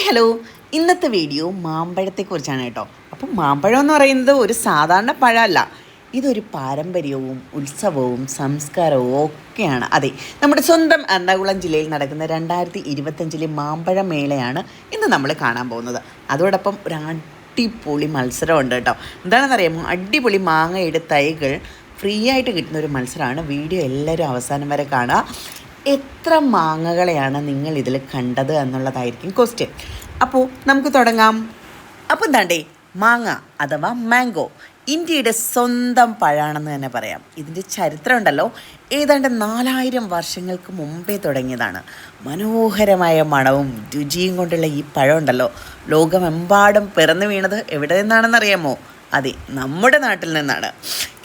Hi hello ഇന്നത്തെ video മാമ്പഴത്തെക്കുറിച്ചാണ് കേട്ടോ. അപ്പം മാമ്പഴം എന്ന് പറയുന്നത് ഒരു സാധാരണ പഴമല്ല. ഇതൊരു പാരമ്പര്യവും ഉത്സവവും സംസ്കാരവും ഒക്കെയാണ്. അതെ നമ്മുടെ സ്വന്തം എറണാകുളം ജില്ലയിൽ നടക്കുന്ന രണ്ടായിരത്തി ഇരുപത്തഞ്ചിലെ മാമ്പഴ മേളയാണ് ഇന്ന് നമ്മൾ കാണാൻ പോകുന്നത്. അതോടൊപ്പം ഒരു അടിപൊളി മത്സരമുണ്ട് കേട്ടോ. എന്താണെന്നറിയാമോ? അടിപൊളി മാങ്ങയുടെ തൈകൾ ഫ്രീ ആയിട്ട് കിട്ടുന്ന ഒരു മത്സരമാണ്. വീഡിയോ എല്ലാവരും അവസാനം വരെ കാണുക. എത്ര മാങ്ങകളെയാണ് നിങ്ങൾ ഇതിൽ കണ്ടത് എന്നുള്ളതായിരിക്കും ക്വസ്റ്റ്യൻ അപ്പോൾ നമുക്ക് തുടങ്ങാം. അപ്പോൾ എന്താണ്ടേ മാങ്ങ അഥവാ മാംഗോ ഇന്ത്യയുടെ സ്വന്തം പഴാണെന്ന് തന്നെ പറയാം. ഇതിന്റെ ചരിത്രം ഉണ്ടല്ലോ ഏതാണ്ട് നാലായിരം വർഷങ്ങൾക്ക് മുമ്പേ തുടങ്ങിയതാണ്. മനോഹരമായ മണവും രുചിയും കൊണ്ടുള്ള ഈ പഴം ഉണ്ടല്ലോ ലോകമെമ്പാടും പിറന്നു വീണത് എവിടെ നിന്നാണെന്നറിയാമോ? അതെ നമ്മുടെ നാട്ടിൽ നിന്നാണ്.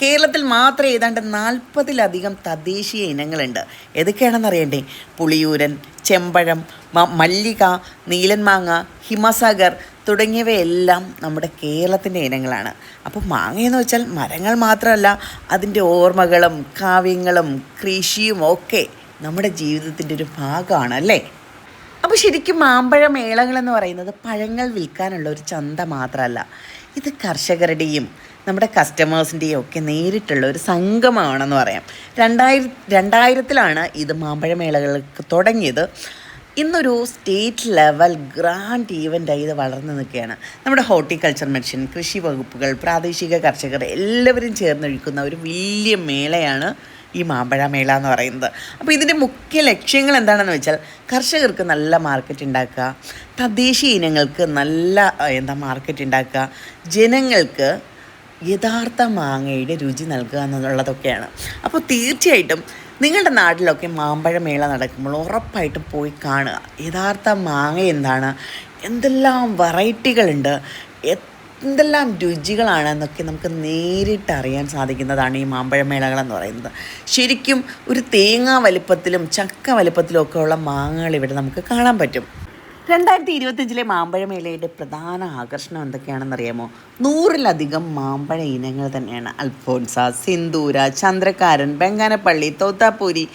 കേരളത്തിൽ മാത്രം ഏതാണ്ട് നാൽപ്പതിലധികം തദ്ദേശീയ ഇനങ്ങളുണ്ട്. ഏതൊക്കെയാണെന്ന് അറിയണ്ടേ? പുളിയൂരൻ ചെമ്പഴം മല്ലിക നീലൻമാങ്ങ ഹിമസാഗർ തുടങ്ങിയവയെല്ലാം നമ്മുടെ കേരളത്തിന്റെ ഇനങ്ങളാണ്. അപ്പോൾ മാങ്ങയെന്ന് വെച്ചാൽ മരങ്ങൾ മാത്രമല്ല അതിന്റെ ഓർമ്മകളും കാവ്യങ്ങളും കൃഷിയും ഒക്കെ നമ്മുടെ ജീവിതത്തിന്റെ ഒരു ഭാഗമാണ് അല്ലേ? അപ്പോൾ ശരിക്കും മാമ്പഴ മേളകൾ എന്ന് പറയുന്നത് പഴങ്ങൾ വിൽക്കാനുള്ള ഒരു ചന്ത മാത്രമല്ല. ഇത് കർഷകരുടെയും നമ്മുടെ കസ്റ്റമേഴ്സിന്റെയും ഒക്കെ നേരിട്ടുള്ള ഒരു സംഗമമാണെന്ന് പറയാം. രണ്ടായിര രണ്ടായിരത്തിലാണ് ഇത് മാമ്പഴമേളകൾക്ക് തുടങ്ങിയത്. ഇന്നൊരു സ്റ്റേറ്റ് ലെവൽ ഗ്രാൻഡ് ഈവന്റായി ഇത് വളർന്നു നിൽക്കുകയാണ്. നമ്മുടെ ഹോർട്ടിക്കൾച്ചർ മെഷൻ കൃഷി വകുപ്പുകൾ പ്രാദേശിക കർഷകർ എല്ലാവരും ചേർന്നൊഴിക്കുന്ന ഒരു വലിയ മേളയാണ് ഈ മാമ്പഴ മേള എന്ന് പറയുന്നത്. അപ്പോൾ ഇതിന്റെ മുഖ്യ ലക്ഷ്യങ്ങൾ എന്താണെന്ന് വെച്ചാൽ കർഷകർക്ക് നല്ല മാർക്കറ്റ് ഉണ്ടാക്കുക തദ്ദേശീയ ഇനങ്ങൾക്ക് നല്ല എന്താ മാർക്കറ്റ് ഉണ്ടാക്കുക ജനങ്ങൾക്ക് യഥാർത്ഥ മാങ്ങയുടെ രുചി നൽകുക എന്നുള്ളതൊക്കെയാണ്. അപ്പോൾ തീർച്ചയായിട്ടും നിങ്ങളുടെ നാട്ടിലൊക്കെ മാമ്പഴ മേള നടക്കുമ്പോൾ ഉറപ്പായിട്ടും പോയി കാണുക. യഥാർത്ഥ മാങ്ങ എന്താണ്? എന്തെല്ലാം വെറൈറ്റികളുണ്ട് എന്തെല്ലാം രുചികളാണ് എന്നൊക്കെ നമുക്ക് നേരിട്ട് അറിയാൻ സാധിക്കുന്നതാണ് ഈ മാമ്പഴമേളകൾ എന്ന് പറയുന്നത്. ശരിക്കും ഒരു തേങ്ങ വലിപ്പത്തിലും ചക്ക വലിപ്പത്തിലും ഒക്കെ ഉള്ള മാങ്ങകൾ ഇവിടെ നമുക്ക് കാണാൻ പറ്റും. രണ്ടായിരത്തി ഇരുപത്തഞ്ചിലെ മാമ്പഴമേളയുടെ പ്രധാന ആകർഷണം എന്തൊക്കെയാണെന്നറിയാമോ? നൂറിലധികം മാമ്പഴ ഇനങ്ങൾ തന്നെയാണ്. അൽഫോൻസ സിന്ദൂര ചന്ദ്രക്കാരൻ ബംഗാനപ്പള്ളി തോത്താപ്പൂരി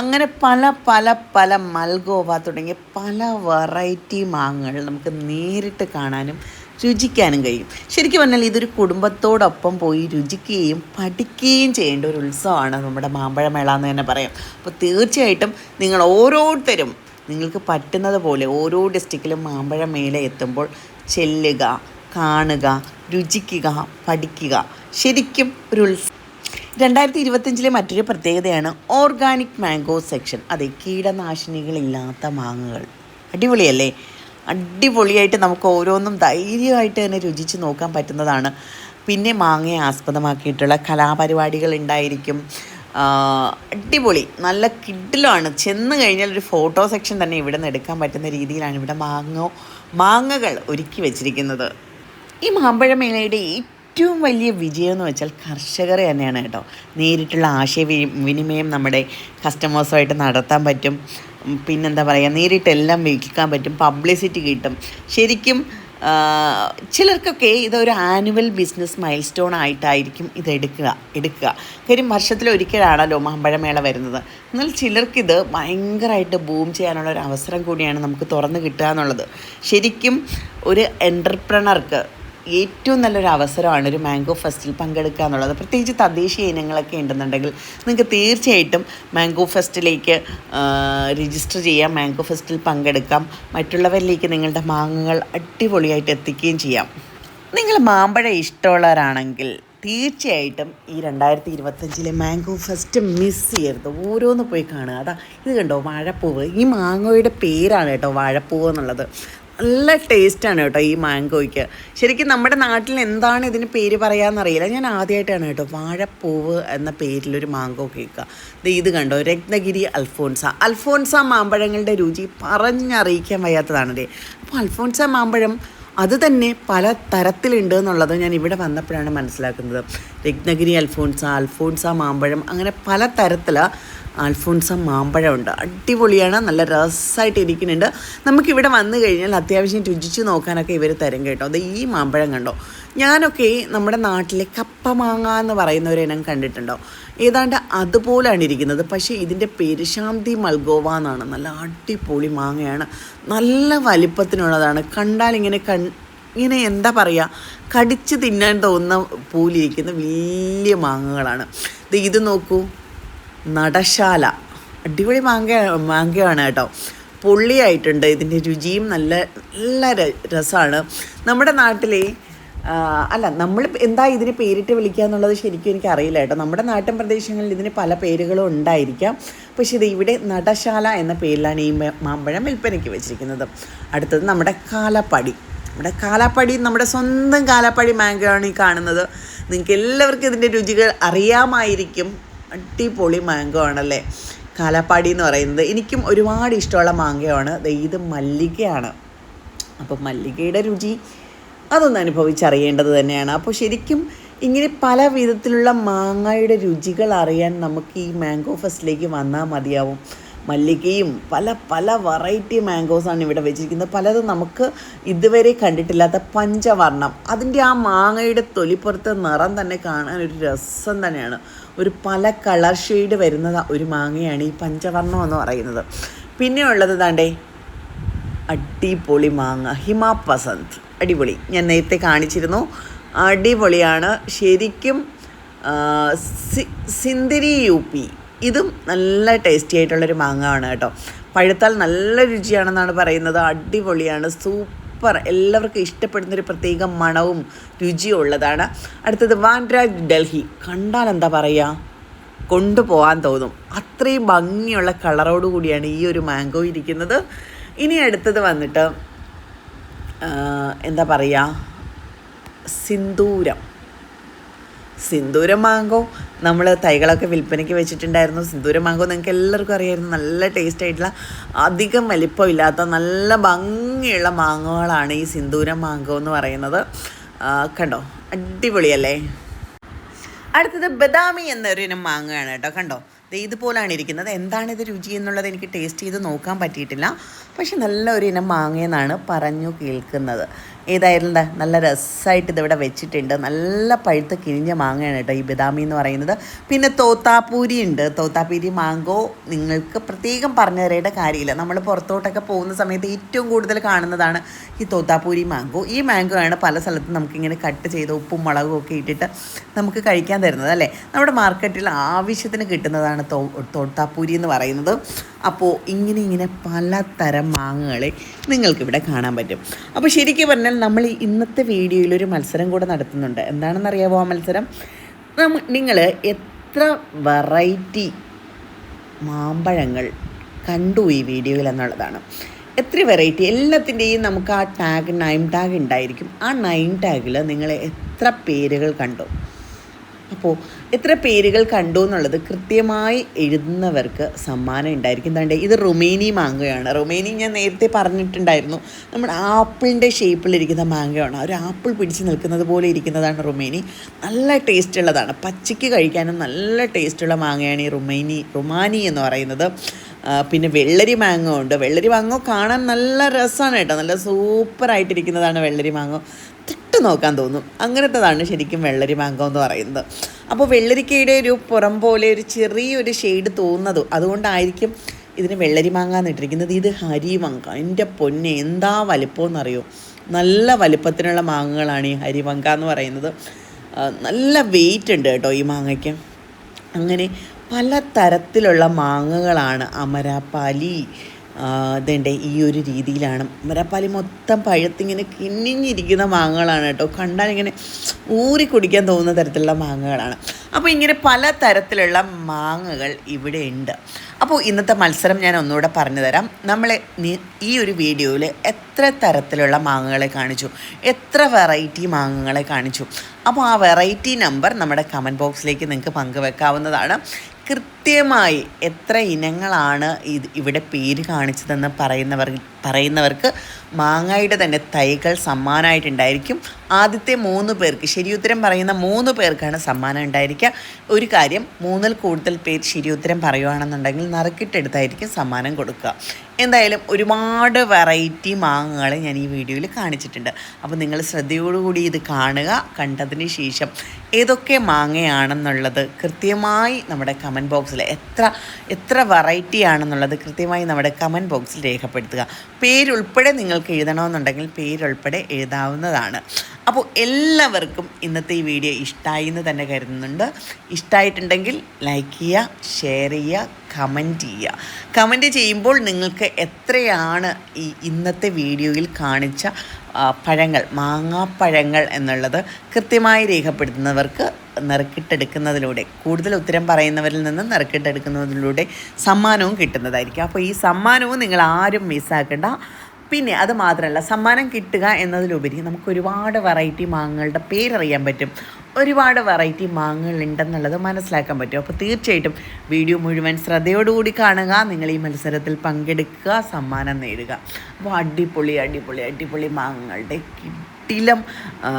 അങ്ങനെ പല പല പല മൽഗോവ തുടങ്ങിയ പല വെറൈറ്റി മാങ്ങകൾ നമുക്ക് നേരിട്ട് കാണാനും രുചിക്കാനും കഴിയും. ശരിക്കും പറഞ്ഞാൽ ഇതൊരു കുടുംബത്തോടൊപ്പം പോയി രുചിക്കുകയും പഠിക്കുകയും ചെയ്യേണ്ട ഒരു ഉത്സവമാണ് നമ്മുടെ മാമ്പഴമേള എന്ന് തന്നെ പറയാം. അപ്പോൾ തീർച്ചയായിട്ടും നിങ്ങൾ ഓരോരുത്തരും നിങ്ങൾക്ക് പറ്റുന്നത് പോലെ ഓരോ ഡിസ്ട്രിക്റ്റിലും മാമ്പഴമേള എത്തുമ്പോൾ ചെല്ലുക കാണുക രുചിക്കുക പഠിക്കുക. ശരിക്കും ഒരു ഉത്സവം രണ്ടായിരത്തി ഇരുപത്തഞ്ചിലെ മറ്റൊരു പ്രത്യേകതയാണ് ഓർഗാനിക് മാംഗോ സെക്ഷൻ. അതെ കീടനാശിനികളില്ലാത്ത മാങ്ങകൾ. അടിപൊളിയല്ലേ? അടിപൊളിയായിട്ട് നമുക്ക് ഓരോന്നും ധൈര്യമായിട്ട് തന്നെ രുചിച്ച് നോക്കാൻ പറ്റുന്നതാണ്. പിന്നെ മാങ്ങയെ ആസ്പദമാക്കിയിട്ടുള്ള കലാപരിപാടികൾ ഉണ്ടായിരിക്കും. അടിപൊളി. നല്ല കിഡിലാണ് ചെന്ന് കഴിഞ്ഞാൽ ഒരു ഫോട്ടോ സെക്ഷൻ തന്നെ ഇവിടെ നിന്ന് എടുക്കാൻ പറ്റുന്ന രീതിയിലാണ് ഇവിടെ മാങ്ങോ മാങ്ങകൾ ഒരുക്കി വെച്ചിരിക്കുന്നത്. ഈ മാമ്പഴമേളയുടെ ഏറ്റവും വലിയ വിജയം എന്ന് വെച്ചാൽ കർഷകർ തന്നെയാണ് കേട്ടോ. നേരിട്ടുള്ള ആശയവിനിമയം നമ്മുടെ കസ്റ്റമേഴ്സുമായിട്ട് നടത്താൻ പറ്റും. പിന്നെന്താ പറയുക നേരിട്ടെല്ലാം വിൽക്കാൻ പറ്റും പബ്ലിസിറ്റി കിട്ടും. ശരിക്കും ചിലർക്കൊക്കെ ഇതൊരു ആനുവൽ ബിസിനസ് മൈൽ സ്റ്റോൺ ആയിട്ടായിരിക്കും ഇത് എടുക്കുക എടുക്കുക. കാര്യം വർഷത്തിലൊരിക്കലാണല്ലോ മാമ്പഴമേള വരുന്നത്. എന്നാൽ ചിലർക്കിത് ഭയങ്കരമായിട്ട് ബൂം ചെയ്യാനുള്ള ഒരു അവസരം കൂടിയാണ് നമുക്ക് തുറന്ന് കിട്ടുക എന്നുള്ളത്. ശരിക്കും ഒരു എന്റർപ്രണർക്ക് ഏറ്റവും നല്ലൊരു അവസരമാണ് ഒരു മാംഗോ ഫെസ്റ്റിൽ പങ്കെടുക്കുക എന്നുള്ളത്. പ്രത്യേകിച്ച് തദ്ദേശീയ ഇനങ്ങളൊക്കെ ഉണ്ടെന്നുണ്ടെങ്കിൽ നിങ്ങൾക്ക് തീർച്ചയായിട്ടും മാംഗോ ഫെസ്റ്റിലേക്ക് രജിസ്റ്റർ ചെയ്യാം. മാംഗോ ഫെസ്റ്റിൽ പങ്കെടുക്കാം. മറ്റുള്ളവരിലേക്ക് നിങ്ങളുടെ മാങ്ങകൾ അടിപൊളിയായിട്ട് എത്തിക്കുകയും ചെയ്യാം. നിങ്ങൾ മാമ്പഴം ഇഷ്ടമുള്ളവരാണെങ്കിൽ തീർച്ചയായിട്ടും ഈ രണ്ടായിരത്തി ഇരുപത്തഞ്ചിലെ മാംഗോ ഫെസ്റ്റ് മിസ് ചെയ്യരുത്. ഓരോന്ന് പോയി കാണുക. അതാ ഇത് കണ്ടോ വാഴപ്പൂവ്. ഈ മാങ്ങോയുടെ പേരാണ് കേട്ടോ വാഴപ്പൂവ് എന്നുള്ളത്. നല്ല ടേസ്റ്റാണ് കേട്ടോ ഈ മാംഗോയ്ക്ക്. ശരിക്കും നമ്മുടെ നാട്ടിൽ എന്താണ് ഇതിന് പേര് പറയാമെന്നറിയില്ല ഞാൻ ആദ്യമായിട്ടാണ് കേട്ടോ വാഴപ്പൂവ് എന്ന പേരിലൊരു മാംഗോ കേൾക്കുക. ഇത് കണ്ടോ രത്നഗിരി അൽഫോൺസ അൽഫോൺസ മാമ്പഴങ്ങളുടെ രുചി പറഞ്ഞറിയിക്കാൻ വയ്യാത്തതാണ് ദേ. അപ്പോൾ അൽഫോൺസ മാമ്പഴം അത് തന്നെ പല തരത്തിലുണ്ട് എന്നുള്ളത് ഞാൻ ഇവിടെ വന്നപ്പോഴാണ് മനസ്സിലാക്കുന്നത്. രത്നഗിരി അൽഫോൺസ അൽഫോൺസ മാമ്പഴം അങ്ങനെ പല തരത്തിൽ അൽഫോൺസ മാമ്പഴമുണ്ട്. അടിപൊളിയാണ് നല്ല രസമായിട്ട് ഇരിക്കുന്നുണ്ട്. നമുക്കിവിടെ വന്നു കഴിഞ്ഞാൽ അത്യാവശ്യം രുചിച്ച് നോക്കാനൊക്കെ ഇവർ തരും കേട്ടോ. അത് ഈ മാമ്പഴം കണ്ടോ? ഞാനൊക്കെ നമ്മുടെ നാട്ടിലെ കപ്പ മാങ്ങ എന്ന് പറയുന്ന ഒരു ഇനം കണ്ടിട്ടുണ്ടോ? ഏതാണ്ട് അതുപോലെയാണ് ഇരിക്കുന്നത്. പക്ഷേ ഇതിന്റെ പേര് ശാന്തി മൽഗോവ എന്നാണ്. നല്ല അടിപൊളി മാങ്ങയാണ്. നല്ല വലിപ്പത്തിനുള്ളതാണ്. കണ്ടാൽ ഇങ്ങനെ കൺ ഇങ്ങനെ എന്താ പറയുക കടിച്ച് തിന്നാൻ തോന്നുന്ന പൂലിരിക്കുന്ന വലിയ മാങ്ങകളാണ്. ഇത് നോക്കൂ. നടശാല. അടിപൊളി മാങ്ക മാങ്കയാണ് കേട്ടോ. പൊള്ളിയായിട്ടുണ്ട്. ഇതിന്റെ രുചിയും നല്ല നല്ല രസമാണ് നമ്മുടെ നാട്ടിലെ അല്ല നമ്മൾ എന്താ ഇതിന് പേരിട്ട് വിളിക്കുക എന്നുള്ളത് ശരിക്കും എനിക്ക് അറിയില്ല കേട്ടോ. നമ്മുടെ നാട്ടിൻ പ്രദേശങ്ങളിൽ ഇതിന് പല പേരുകളും ഉണ്ടായിരിക്കാം. പക്ഷേ ഇത് ഇവിടെ നടശാല എന്ന പേരിലാണ് ഈ മാമ്പഴം വിൽപ്പനയ്ക്ക് വെച്ചിരിക്കുന്നത്. അടുത്തത് നമ്മുടെ കാലപ്പടി. നമ്മുടെ കാലാപ്പടി നമ്മുടെ സ്വന്തം കാലാപ്പടി മാങ്കോ ആണ് ഈ കാണുന്നത്. നിങ്ങൾക്ക് എല്ലാവർക്കും ഇതിന്റെ രുചികൾ അറിയാമായിരിക്കും. അടിപൊളി മാംഗോ ആണല്ലേ? കാലാപ്പാടി എന്ന് പറയുന്നത്. എനിക്കും ഒരുപാട് ഇഷ്ടമുള്ള മാങ്കയാണ് ഇത് മല്ലികയാണ്. അപ്പം മല്ലികയുടെ രുചി അതൊന്ന് അനുഭവിച്ചറിയേണ്ടത് തന്നെയാണ്. അപ്പോൾ ശരിക്കും ഇങ്ങനെ പല വിധത്തിലുള്ള മാങ്ങയുടെ രുചികൾ അറിയാൻ നമുക്ക് ഈ മാംഗോ ഫെസ്റ്റിലേക്ക് വന്നാൽ മതിയാവും. മല്ലികയും പല പല വെറൈറ്റി മാംഗോസാണ് ഇവിടെ വെച്ചിരിക്കുന്നത്. പലതും നമുക്ക് ഇതുവരെ കണ്ടിട്ടില്ലാത്ത പഞ്ചവർണം. അതിന്റെ ആ മാങ്ങയുടെ തൊലിപ്പുറത്തെ നിറം തന്നെ കാണാൻ ഒരു രസം തന്നെയാണ്. ഒരു പല കളർ ഷെയ്ഡ് വരുന്ന ഒരു മാങ്ങയാണ് ഈ പഞ്ചവർണം എന്ന് പറയുന്നത്. പിന്നെ ഉള്ളത് താണ്ടേ അടിപൊളി മാങ്ങ ഹിമ പസന്ത്. അടിപൊളി. ഞാൻ നേരത്തെ കാണിച്ചിരുന്നു. അടിപൊളിയാണ്. ശരിക്കും സിന്ദരി യു പി. ഇതും നല്ല ടേസ്റ്റി ആയിട്ടുള്ളൊരു മാങ്ങ ആണ് കേട്ടോ. പഴുത്താൽ നല്ല രുചിയാണെന്നാണ് പറയുന്നത്. അടിപൊളിയാണ്. സൂപ്പർ എല്ലാവർക്കും ഇഷ്ടപ്പെടുന്ന ഒരു പ്രത്യേക മണവും രുചിയും ഉള്ളതാണ് അടുത്തത് വാൻഡ്രാജ് ഡൽഹി. കണ്ടാൽ എന്താ പറയുക കൊണ്ടുപോകാൻ തോന്നും. അത്രയും ഭംഗിയുള്ള കളറോട് കൂടിയാണ് ഈ ഒരു മാംഗോ ഇരിക്കുന്നത്. ഇനി അടുത്തത് വന്നിട്ട് എന്താ പറയുക സിന്ദൂരം. സിന്ദൂരം മാങ്കോ നമ്മൾ തൈകളൊക്കെ വിൽപ്പനയ്ക്ക് വെച്ചിട്ടുണ്ടായിരുന്നു. സിന്ദൂരം മാങ്കോ നിങ്ങൾക്ക് എല്ലാവർക്കും അറിയായിരുന്നു. നല്ല ടേസ്റ്റ് ആയിട്ടുള്ള അധികം വലിപ്പമില്ലാത്ത നല്ല ഭംഗിയുള്ള മാങ്ങകളാണ് ഈ സിന്ദൂരം മാങ്കോ എന്ന് പറയുന്നത്. കണ്ടോ? അടിപൊളിയല്ലേ? അടുത്തത് ബദാമി എന്നൊരു ഇനം മാങ്ങയാണ് കേട്ടോ. കണ്ടോ? ഇതുപോലാണ് ഇരിക്കുന്നത്. എന്താണ് ഇത് രുചി എന്നുള്ളത് എനിക്ക് ടേസ്റ്റ് ചെയ്ത് നോക്കാൻ പറ്റിയിട്ടില്ല. പക്ഷെ നല്ല ഒരു ഇനം മാങ്ങയെന്നാണ് പറഞ്ഞു കേൾക്കുന്നത്. ഏതായാലും നല്ല രസമായിട്ട് ഇതിവിടെ വെച്ചിട്ടുണ്ട്. നല്ല പഴുത്ത് കിഴിഞ്ഞ മാങ്ങയാണ് കേട്ടോ ഈ ബദാമി എന്ന് പറയുന്നത്. പിന്നെ തോത്താപ്പൂരി ഉണ്ട്. തോത്താപ്പൂരി മാങ്കോ നിങ്ങൾക്ക് പ്രത്യേകം പറഞ്ഞു തരേണ്ട കാര്യമില്ല. നമ്മൾ പുറത്തോട്ടൊക്കെ പോകുന്ന സമയത്ത് ഏറ്റവും കൂടുതൽ കാണുന്നതാണ് ഈ തോത്താപ്പൂരി മാങ്കോ. ഈ മാങ്കോ ആണ് പല സ്ഥലത്തും നമുക്കിങ്ങനെ കട്ട് ചെയ്ത് ഉപ്പും മുളകും ഒക്കെ ഇട്ടിട്ട് നമുക്ക് കഴിക്കാൻ തരുന്നത് അല്ലേ? നമ്മുടെ മാർക്കറ്റിൽ ആവശ്യത്തിന് കിട്ടുന്നതാണ് തോത്താപ്പൂരി എന്ന് പറയുന്നത്. അപ്പോൾ ഇങ്ങനെ ഇങ്ങനെ പലതരം മാങ്ങകളെ നിങ്ങൾക്കിവിടെ കാണാൻ പറ്റും. അപ്പോൾ ശരിക്കും പറഞ്ഞാൽ നമ്മൾ ഈ ഇന്നത്തെ വീഡിയോയിൽ ഒരു മത്സരം കൂടെ നടത്തുന്നുണ്ട്. എന്താണെന്നറിയാമോ ആ മത്സരം? നിങ്ങൾ എത്ര വെറൈറ്റി മാമ്പഴങ്ങൾ കണ്ടു ഈ വീഡിയോയിൽ എന്നുള്ളതാണ്. എത്ര വെറൈറ്റി എല്ലാത്തിന്റെയും നമുക്ക് ആ ടാഗ് നൈം ടാഗ് ഉണ്ടായിരിക്കും. ആ നൈം ടാഗിൽ നിങ്ങൾ എത്ര പേരുകൾ കണ്ടു? അപ്പോൾ എത്ര പേരുകൾ കണ്ടു എന്നുള്ളത് കൃത്യമായി എഴുതുന്നവർക്ക് സമ്മാനം ഉണ്ടായിരിക്കും. തണ്ടേ ഇത് റൊമേനി മാങ്ങയാണ് റൊമേനി ഞാൻ നേരത്തെ പറഞ്ഞിട്ടുണ്ടായിരുന്നു. നമ്മുടെ ആപ്പിളിന്റെ ഷേപ്പിലിരിക്കുന്ന മാങ്ങയാണ് ഒരു ആപ്പിൾ പിടിച്ച് നിൽക്കുന്നത് പോലെ ഇരിക്കുന്നതാണ് റൊമേനി. നല്ല ടേസ്റ്റ് ഉള്ളതാണ്. പച്ചയ്ക്ക് കഴിക്കാനും നല്ല ടേസ്റ്റുള്ള മാങ്ങയാണ് ഈ റൊമേനി റൊമാനി എന്ന് പറയുന്നത്. പിന്നെ വെള്ളരി മാങ്ങ ഉണ്ട്. വെള്ളരി മാങ്ങോ കാണാൻ നല്ല രസമാണ് കേട്ടോ. നല്ല സൂപ്പറായിട്ടിരിക്കുന്നതാണ് വെള്ളരി മാങ്ങ. നോക്കാൻ തോന്നും. അങ്ങനത്തതാണ് ശരിക്കും വെള്ളരി മാങ്കോ എന്ന് പറയുന്നത്. അപ്പോൾ വെള്ളരിക്കയുടെ ഒരു പുറം പോലെ ഒരു ചെറിയൊരു ഷെയ്ഡ് തോന്നുന്നതും അതുകൊണ്ടായിരിക്കും ഇതിന് വെള്ളരി മാങ്ങ എന്നിട്ടിരിക്കുന്നത് ഇത് ഹരിമങ്ക എന്റെ പൊന്നെ എന്താ വലിപ്പമെന്നറിയോ നല്ല വലിപ്പത്തിനുള്ള മാങ്ങകളാണ് ഈ ഹരിമങ്ക എന്ന് പറയുന്നത്. നല്ല വെയിറ്റ് ഉണ്ട് കേട്ടോ ഈ മാങ്ങയ്ക്ക്. അങ്ങനെ പല തരത്തിലുള്ള മാങ്ങകളാണ് അമരാപ്പാലി ഇതേണ്ട ഈ ഒരു രീതിയിലാണ്. മരപ്പാലി മൊത്തം പഴുത്തിങ്ങനെ കിന്നിഞ്ഞിരിക്കുന്ന മാങ്ങകളാണ് കേട്ടോ. കണ്ടാൽ ഇങ്ങനെ ഊറി കുടിക്കാൻ തോന്നുന്ന തരത്തിലുള്ള മാങ്ങകളാണ്. അപ്പോൾ ഇങ്ങനെ പല തരത്തിലുള്ള മാങ്ങകൾ ഇവിടെ ഉണ്ട്. അപ്പോൾ ഇന്നത്തെ മത്സരം ഞാൻ ഒന്നുകൂടെ പറഞ്ഞു തരാം. നമ്മൾ ഈ ഒരു വീഡിയോയിൽ എത്ര തരത്തിലുള്ള മാങ്ങകളെ കാണിച്ചു? എത്ര വെറൈറ്റി മാങ്ങകളെ കാണിച്ചു? അപ്പോൾ ആ വെറൈറ്റി നമ്പർ നമ്മുടെ കമന്റ് ബോക്സിലേക്ക് നിങ്ങൾക്ക് പങ്കുവെക്കാവുന്നതാണ്. കൃത്യമായി എത്ര ഇനങ്ങളാണ് ഇത് ഇവിടെ പേര് കാണിച്ചതെന്ന് പറയുന്നവർ പറയുന്നവർക്ക് മാങ്ങയുടെ തന്നെ തൈകൾ സമ്മാനമായിട്ടുണ്ടായിരിക്കും. ആദ്യത്തെ മൂന്ന് പേർക്ക് ശരിയുത്തരം പറയുന്ന മൂന്ന് പേർക്കാണ് സമ്മാനം ഉണ്ടായിരിക്കുക ഒരു കാര്യം മൂന്നിൽ കൂടുതൽ പേര് ശരിയുത്തരം പറയുകയാണെന്നുണ്ടെങ്കിൽ നറുക്കിട്ടെടുത്തായിരിക്കും സമ്മാനം കൊടുക്കുക. എന്തായാലും ഒരുപാട് വെറൈറ്റി മാങ്ങകൾ ഞാൻ ഈ വീഡിയോയിൽ കാണിച്ചിട്ടുണ്ട്. അപ്പോൾ നിങ്ങൾ ശ്രദ്ധയോടുകൂടി ഇത് കാണുക കണ്ടതിന് ശേഷം ഏതൊക്കെ മാങ്ങയാണെന്നുള്ളത് കൃത്യമായി നമ്മുടെ കമന്റ് ബോക്സിൽ എത്ര എത്ര വെറൈറ്റി ആണെന്നുള്ളത് കൃത്യമായി നമ്മുടെ കമന്റ് ബോക്സിൽ രേഖപ്പെടുത്തുക. പേരുൾപ്പെടെ നിങ്ങൾക്ക് എഴുതണമെന്നുണ്ടെങ്കിൽ പേരുൾപ്പെടെ എഴുതാവുന്നതാണ്. അപ്പോൾ എല്ലാവർക്കും ഇന്നത്തെ ഈ വീഡിയോ ഇഷ്ടമായി എന്ന് തന്നെ കരുതുന്നുണ്ട്. ഇഷ്ടമായിട്ടുണ്ടെങ്കിൽ ലൈക്ക് ചെയ്യുക ഷെയർ ചെയ്യുക കമന്റ് ചെയ്യുക. കമന്റ് ചെയ്യുമ്പോൾ നിങ്ങൾക്ക് എത്രയാണ് ഈ ഇന്നത്തെ വീഡിയോയിൽ കാണിച്ച പഴങ്ങൾ മാങ്ങാപ്പഴങ്ങൾ എന്നുള്ളത് കൃത്യമായി രേഖപ്പെടുത്തുന്നവർക്ക് നറുക്കിട്ടെടുക്കുന്നതിലൂടെ കൂടുതൽ ഉത്തരം പറയുന്നവരിൽ നിന്ന് നിറക്കിട്ടെടുക്കുന്നതിലൂടെ സമ്മാനവും കിട്ടുന്നതായിരിക്കും. അപ്പോൾ ഈ സമ്മാനവും നിങ്ങൾ ആരും മിസ്സാക്കേണ്ട പിന്നെ അത് മാത്രമല്ല സമ്മാനം കിട്ടുക എന്നതിലുപരി നമുക്ക് ഒരുപാട് വെറൈറ്റി മാങ്ങകളുടെ പേരറിയാൻ പറ്റും. ഒരുപാട് വെറൈറ്റി മാങ്ങകൾ ഉണ്ടെന്നുള്ളത് മനസ്സിലാക്കാൻ പറ്റും. അപ്പോൾ തീർച്ചയായിട്ടും വീഡിയോ മുഴുവൻ ശ്രദ്ധയോടുകൂടി കാണുക. നിങ്ങൾ ഈ മത്സരത്തിൽ പങ്കെടുക്കുക സമ്മാനം നേടുക. അപ്പോൾ അടിപൊളി അടിപൊളി അടിപൊളി മാങ്ങകളുടെ കിട്ടിലം ആ,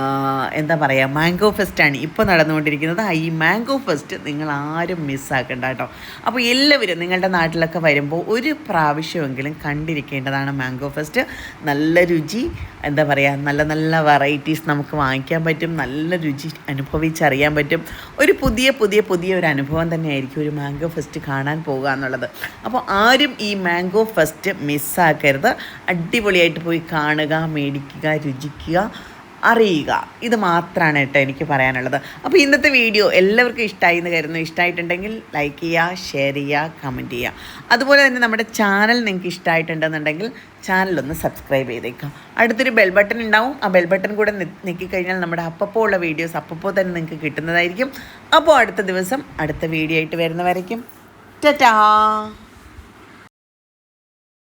എന്താ പറയുക മാംഗോ ഫെസ്റ്റാണ് ഇപ്പോൾ നടന്നുകൊണ്ടിരിക്കുന്നത്. ഈ മാംഗോ ഫെസ്റ്റ് നിങ്ങൾ ആരും മിസ്സാക്കണ്ട കേട്ടോ. അപ്പോൾ എല്ലാവരും നിങ്ങളുടെ നാട്ടിലൊക്കെ വരുമ്പോൾ ഒരു പ്രാവശ്യമെങ്കിലും കണ്ടിരിക്കേണ്ടതാണ് മാംഗോ ഫെസ്റ്റ് നല്ല രുചി എന്താ പറയുക നല്ല നല്ല വെറൈറ്റീസ് നമുക്ക് വാങ്ങിക്കാൻ പറ്റും നല്ല രുചി അനുഭവിച്ചറിയാൻ പറ്റും. ഒരു പുതിയ പുതിയ പുതിയ ഒരു അനുഭവം തന്നെയായിരിക്കും ഒരു മാംഗോ ഫെസ്റ്റ് കാണാൻ പോകുക എന്നുള്ളത്. അപ്പോൾ ആരും ഈ മാംഗോ ഫെസ്റ്റ് മിസ്സാക്കരുത് അടിപൊളിയായിട്ട് പോയി കാണുക മേടിക്കുക രുചിക്കുക. അറിയുക. ഇത് മാത്രമാണ് കേട്ടോ എനിക്ക് പറയാനുള്ളത്. അപ്പോൾ ഇന്നത്തെ വീഡിയോ എല്ലാവർക്കും ഇഷ്ടമായി എന്ന് കരുതുന്നു. ഇഷ്ടമായിട്ടുണ്ടെങ്കിൽ ലൈക്ക് ചെയ്യുക ഷെയർ ചെയ്യുക കമന്റ് ചെയ്യുക. അതുപോലെ തന്നെ നമ്മുടെ ചാനൽ നിങ്ങൾക്ക് ഇഷ്ടമായിട്ടുണ്ടെന്നുണ്ടെങ്കിൽ ചാനലൊന്ന് സബ്സ്ക്രൈബ് ചെയ്തേക്കാം അടുത്തൊരു ബെൽ ബട്ടൺ ഉണ്ടാവും. ആ ബെൽ ബട്ടൺ കൂടെ ഞെക്കിക്കഴിഞ്ഞാൽ നമ്മുടെ അപ്പപ്പോൾ ഉള്ള വീഡിയോസ് അപ്പപ്പോൾ തന്നെ നിങ്ങൾക്ക് കിട്ടുന്നതായിരിക്കും. അപ്പോൾ അടുത്ത ദിവസം അടുത്ത വീഡിയോ ആയിട്ട് വരുന്നവരേക്കും. ടാറ്റാ